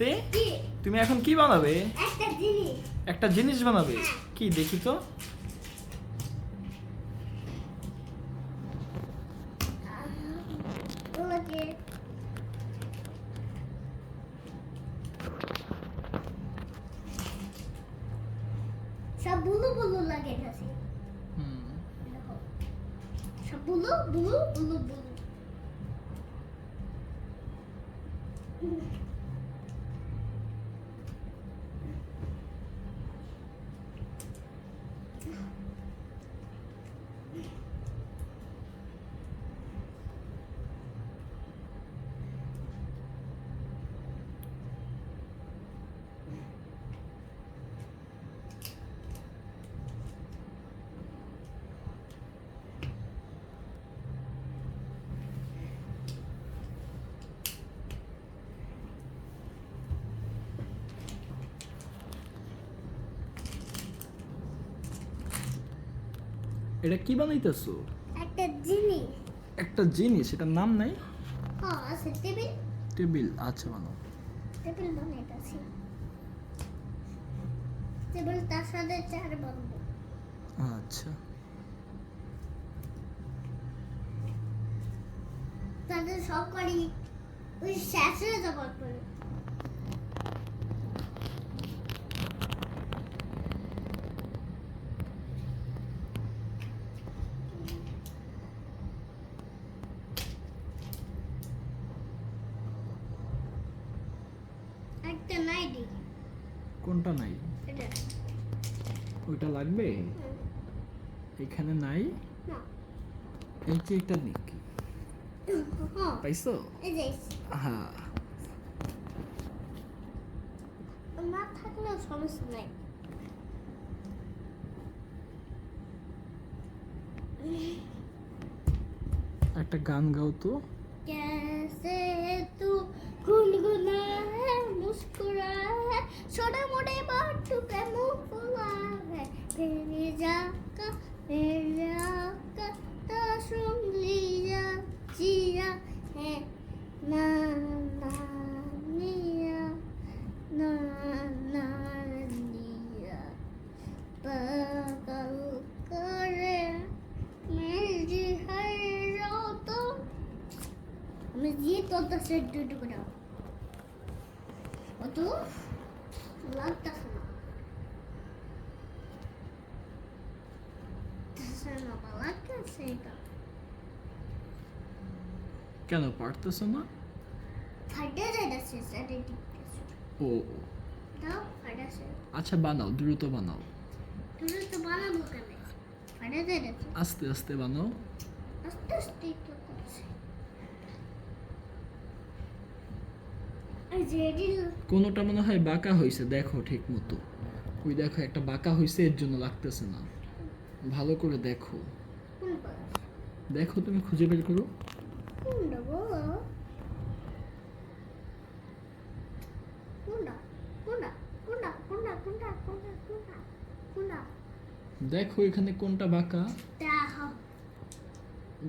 কি তুমি এখন কি বানাবে? একটা জিনিস। বানাবে? কি দেখি তো। সব বুলু বুলু লাগে হুম। সব বুলু বুলু বুলু বুলু। এটা কি বানাইতেছো? একটা জিনিস একটা জিনিস এটার নাম নাই? হ্যাঁ টেবিল। টেবিল আচ্ছা বানাও। টেবিল বানাইতেছি। টেবিল তার সাথে চেয়ার বানাবো। আচ্ছা। তাদের সব করি ওই শেষে জগৎ করে একটা নাই দেখি। কোনটা নাই? এটা। ওইটা লাগবে? এখানে নাই? না। এই যে এটা নিক হ্যাঁ। পাইছো? হ্যাঁ না থাকলেও সমস্যা নাই। একটা গান গাও তো। ka mera ka ta sum liya jiya hai na na niya na na niya pagal kare meri hai rao to हमें ये না লাগতেছে এটা কেন পারতেছো না ফাটে যাইতেছে ও দাও ফাটাছে আচ্ছা বানাও দ্রুত বানাও তুমি বানাবো কেন ফাটে যাইতেছে আস্তে আস্তে বানাও আস্তে আস্তে তো করছে কোনোটা মনে হয় বাঁকা হয়েছে দেখো ঠিক মতো। ওই দেখো একটা বাঁকা হয়েছে এর জন্য লাগতেছে না। ভালো করে দেখো। দেখো তুমি খুঁজে বের করো। দেখো এখানে কোনটা বাঁকা।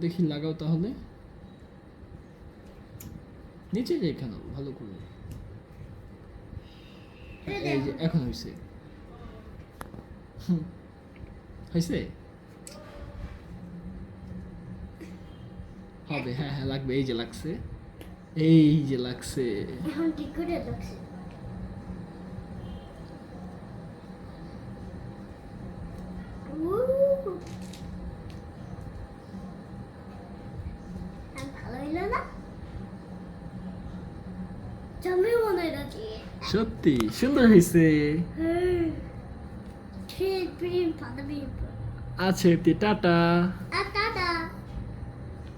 দেখি। লাগাও তাহলে। নিচে যে এখানে ভালো করে। এই যে এখন হয়েছে হুম। হয়েছে হবে হ্যাঁ হ্যাঁ লাগবে এই যে লাগছে এই যে লাগছে এখন করে সত্যি সুন্দর হয়েছে আছে টাটা।